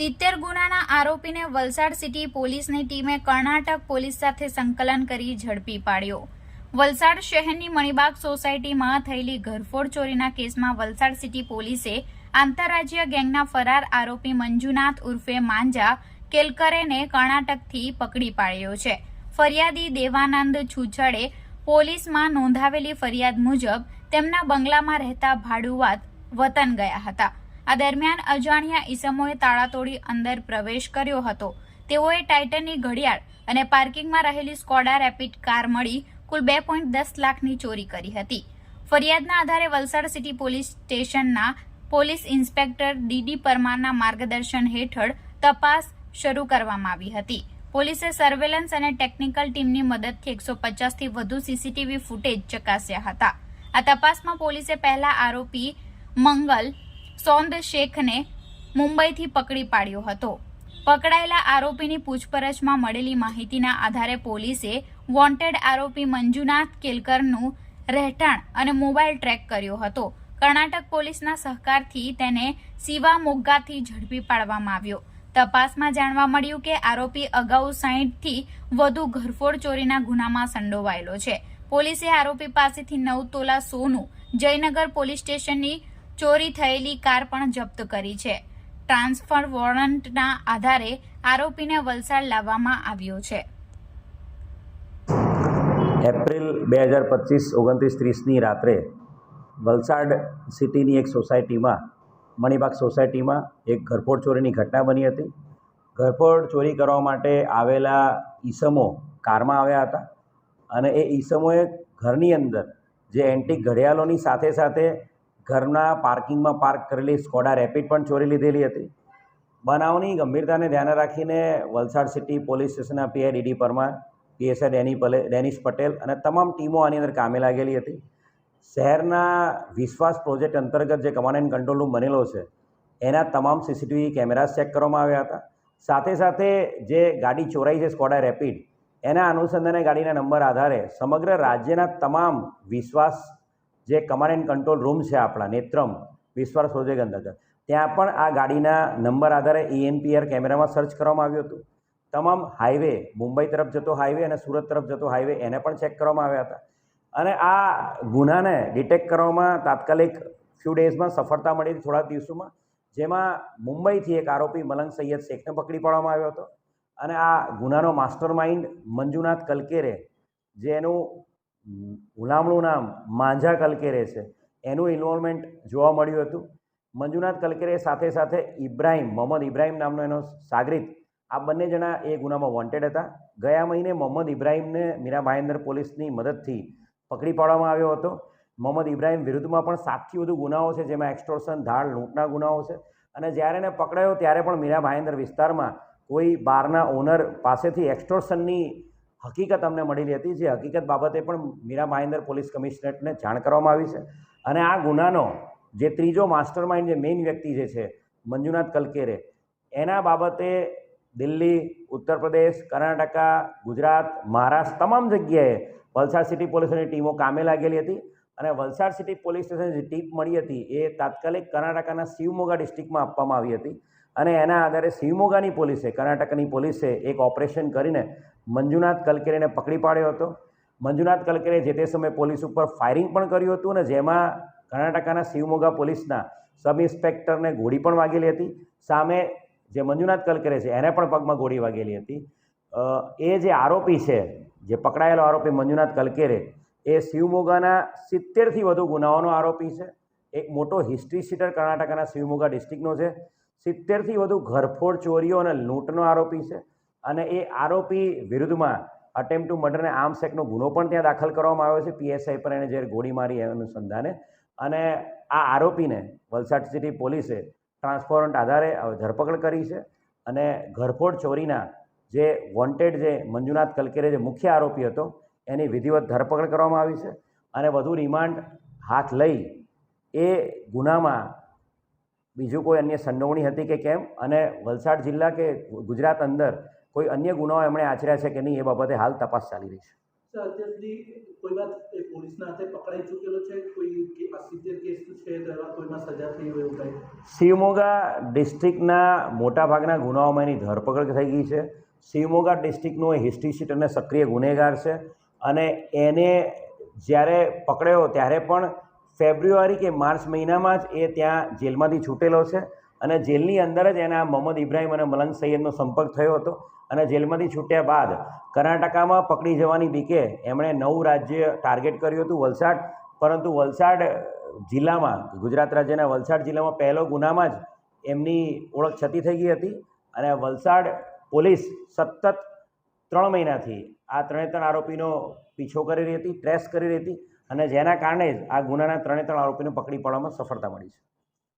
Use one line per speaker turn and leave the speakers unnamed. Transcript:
સિત્તેર ગુનાના આરોપીને વલસાડ સિટી પોલીસની ટીમે કર્ણાટક પોલીસ સાથે સંકલન કરી ઝડપી પાડ્યો. વલસાડ શહેરની મણિબાગ સોસાયટીમાં થયેલી ઘરફોડ ચોરીના કેસમાં વલસાડ સિટી પોલીસે આંતરરાજ્ય ગેંગના ફરાર આરોપી મંજુનાથ ઉર્ફે માંજા કેલકરેને કર્ણાટકથી પકડી પાડ્યો છે. ફરિયાદી દેવાનંદ છુછડે પોલીસમાં નોંધાવેલી ફરિયાદ મુજબ તેમના બંગલામાં રહેતા ભાડુઆત વતન ગયા હતા. આ દરમિયાન અજાણ્યા ઈસમોએ તાળા તોડી અંદર પ્રવેશ કર્યો હતો. તેઓએ ટાઇટનની ઘડિયાળ અને પાર્કિંગમાં રહેલી સ્કોડા રેપિડ કાર મળી કુલ બે પોઈન્ટ દસ લાખની ચોરી કરી હતી. ફરિયાદના આધારે વલસાડ સિટી પોલીસ સ્ટેશનના પોલીસ ઇન્સ્પેક્ટર ડીડી પરમારના માર્ગદર્શન હેઠળ તપાસ શરૂ કરવામાં આવી હતી. પોલીસે સર્વેલન્સ અને ટેકનિકલ ટીમની મદદથી એકસો પચાસથી વધુ સીસીટીવી ફૂટેજ ચકાસ્યા હતા. આ તપાસમાં પોલીસે પહેલા આરોપી મંગલ સોંદ શેખને મુંબઈથી પકડી પાડ્યો હતો. પકડાયેલા આરોપીની પૂછપરછમાં મળેલી માહિતીના આધારે પોલીસે વોન્ટેડ આરોપી મંજુનાથ કેલકરનું રહેઠાણ અને મોબાઈલ ટ્રેક કર્યો હતો. કર્ણાટક પોલીસના સહકારથી તેને સિવા મોગ્ગાથી ઝડપી પાડવામાં આવ્યો. તપાસમાં જાણવા મળ્યું કે આરોપી અગાઉ સાહીઠથી વધુ ઘરફોડ ચોરીના ગુનામાં સંડોવાયેલો છે. પોલીસે આરોપી પાસેથી નવ તોલા સોનું જયનગર પોલીસ સ્ટેશનની ચોરી થયેલી કાર પણ જપ્ત કરી છે. ટ્રાન્સફર વોરંટના આધારે આરોપીને વલસાડ લાવવામાં આવ્યો છે.
એપ્રિલ બે હજાર પચીસ ઓગણત્રીસ ત્રીસની રાત્રે વલસાડ સિટીની એક સોસાયટીમાં, મણિબાગ સોસાયટીમાં એક ઘરફોડ ચોરીની ઘટના બની હતી. ઘરફોડ ચોરી કરવા માટે આવેલા ઈસમો કારમાં આવ્યા હતા અને એ ઈસમોએ ઘરની અંદર જે એન્ટિક ઘડિયાળોની સાથે સાથે ઘરના પાર્કિંગમાં પાર્ક કરેલી સ્કોડા રેપિડ પણ ચોરી લીધેલી હતી. બનાવની ગંભીરતાને ધ્યાને રાખીને વલસાડ સિટી પોલીસ સ્ટેશનના પીઆઈ ડીડી પરમાર, પીએસઆઈ ડેની પલે ડેનિશ પટેલ અને તમામ ટીમો આની અંદર કામે લાગેલી હતી. શહેરના વિશ્વાસ પ્રોજેક્ટ અંતર્ગત જે કમાન્ડ એન્ડ કંટ્રોલ રૂમ બનેલો છે, એના તમામ સીસીટીવી કેમેરાઝ ચેક કરવામાં આવ્યા હતા. સાથે સાથે જે ગાડી ચોરાઈ છે સ્કોડા રેપિડ, એના અનુસંધાને ગાડીના નંબર આધારે સમગ્ર રાજ્યના તમામ વિશ્વાસ જે કમાન્ડ એન્ડ કંટ્રોલ રૂમ છે આપણા, નેત્રમ વિશ્વાસ પ્રોજેક્ટ અંતર્ગત ત્યાં પણ આ ગાડીના નંબર આધારે E ઈએનપીઆર કેમેરામાં સર્ચ કરવામાં આવ્યું હતું. તમામ હાઈવે મુંબઈ તરફ જતો હાઈવે અને સુરત તરફ જતો હાઈવે એને પણ ચેક કરવામાં આવ્યા હતા. અને આ ગુનાને ડિટેક્ટ કરવામાં તાત્કાલિક ફ્યુ ડેઝમાં સફળતા મળી થોડા દિવસોમાં, જેમાં મુંબઈથી એક આરોપી મલંગ સૈયદ શેખને પકડી પાડવામાં આવ્યો હતો. અને આ ગુનાનો માસ્ટર માઇન્ડ મંજુનાથ કલકેરે જે એનું હુલામણું નામ માંઝા કલકેરે છે. એનું ઇન્વોલ્વમેન્ટ જોવા મળ્યું હતું. મંજુનાથ કલકેરે સાથે સાથે ઇબ્રાહિમ, મોહમ્મદ ઇબ્રાહિમ નામનો એનો સાગરીત, આ બંને જણા એ ગુનામાં વોન્ટેડ હતા. ગયા મહિને મોહમ્મદ ઇબ્રાહિમને મીરા ભાઈન્દર પોલીસની મદદથી પકડી પાડવામાં આવ્યો હતો. મોહમ્મદ ઇબ્રાહિમ વિરુદ્ધમાં પણ સાતથી વધુ ગુનાઓ છે, જેમાં એક્સટોર્શન ધાડ, લૂંટના ગુનાઓ છે. અને જ્યારે એને પકડાયો, ત્યારે પણ મીરા ભાઈન્દર વિસ્તારમાં કોઈ બારના ઓનર પાસેથી એક્સટોર્શનની હકીકત અમને મળેલી હતી જે હકીકત બાબતે પણ મીરા ભાઈન્દર પોલીસ કમિશનરેટને જાણ કરવામાં આવી છે. અને આ ગુનાનો જે ત્રીજો માસ્ટર માઇન્ડ જે મેઇન વ્યક્તિ જે છે, મંજુનાથ કલકેરે, એના બાબતે દિલ્હી, ઉત્તર પ્રદેશ, કર્ણાટકા, ગુજરાત, મહારાષ્ટ્ર તમામ જગ્યાએ વલસાડ સિટી પોલીસની ટીમો કામે લાગેલી હતી. અને વલસાડ સિટી પોલીસ સ્ટેશન જે ટીપ મળી હતી એ તાત્કાલિક કર્ણાટકાના શિવમોગા ડિસ્ટ્રિક્ટમાં આપવામાં આવી હતી. અને એના આધારે શિવમોગાની પોલીસે, કર્ણાટકની પોલીસે એક ઓપરેશન કરીને મંજુનાથ કલકેરેને પકડી પાડ્યો હતો. મંજુનાથ કલકેરે જે તે સમયે પોલીસ ઉપર ફાયરિંગ પણ કર્યું હતું અને જેમાં કર્ણાટકાના શિવમોગા પોલીસના સબ ઇન્સ્પેક્ટરને ગોળી પણ વાગેલી હતી. સામે જે મંજુનાથ કલકરે છે, એને પણ પગમાં ગોળી વાગેલી હતી. એ જે આરોપી છે, જે પકડાયેલો આરોપી મંજુનાથ કલકેરે એ શિવમોગાના સિત્તેરથી વધુ ગુનાઓનો આરોપી છે. એક મોટો હિસ્ટ્રી શીટર કર્ણાટકાના શિવમોગા ડિસ્ટ્રિક્ટનો છે. સિત્તેરથી વધુ ઘરફોડ ચોરીઓ અને લૂંટનો આરોપી છે. અને એ આરોપી વિરુદ્ધમાં અટેમ્પ ટુ મર્ડર અને આર્મ્સ એક્ટનો ગુનો પણ ત્યાં દાખલ કરવામાં આવ્યો છે. પીએસઆઈ પર એને જે ગોળી મારી અનુસંધાને. અને આ આરોપીને વલસાડ સિટી પોલીસે ટ્રાન્સપોરન્ટ આધારે ધરપકડ કરી છે. અને ઘરફોડ ચોરીના જે વોન્ટેડ જે મંજુનાથ કલકેરે જે મુખ્ય આરોપી હતો, એની વિધિવત ધરપકડ કરવામાં આવી છે. અને વધુ રિમાન્ડ હાથ લઈ એ ગુનામાં બીજું કોઈ અન્ય સંડોવણી હતી કે કેમ? અને વલસાડ જિલ્લા કે ગુજરાત અંદર કોઈ અન્ય ગુનાઓ એમણે આચર્યા છે કે નહીં એ બાબતે હાલ તપાસ ચાલી રહી છે.
સર અત્યાર સુધી કોઈમાં એ પોલીસના હાથે પકડાઈ ચૂકેલો છે? કોઈ સિત્તેર કેસ છે કોઈમાં સજા થઈ હોય એવું
શિવમોગા ડિસ્ટ્રિક્ટના મોટાભાગના ગુનાઓમાં એની ધરપકડ થઈ ગઈ છે. શિવમોગા ડિસ્ટ્રિક્ટનો એ હિસ્ટ્રી શીટ અને સક્રિય ગુનેગાર છે. અને એને જ્યારે પકડ્યો ત્યારે પણ ફેબ્રુઆરી કે માર્ચ મહિનામાં જ એ ત્યાં જેલમાંથી છૂટેલો છે અને જેલની અંદર જ એના મોહમ્મદ ઇબ્રાહિમ અને મલંગ સૈયદનો સંપર્ક થયો હતો અને જેલમાંથી છૂટ્યા બાદ કર્ણાટકામાં પકડી જવાની બીકે એમણે નવું રાજ્ય ટાર્ગેટ કર્યું હતું વલસાડ, પરંતુ વલસાડ જિલ્લામાં, ગુજરાત રાજ્યના વલસાડ જિલ્લામાં પહેલો ગુનામાં જ એમની ઓળખ છતી થઈ ગઈ હતી અને વલસાડ પોલીસ સતત ત્રણ મહિનાથી આ ત્રણે ત્રણ આરોપીનો પીછો કરી રહી હતી, ટ્રેસ કરી રહી હતી અને જેના કારણે જ આ ગુનાના ત્રણે ત્રણ આરોપીને પકડી પાડવામાં સફળતા મળી છે.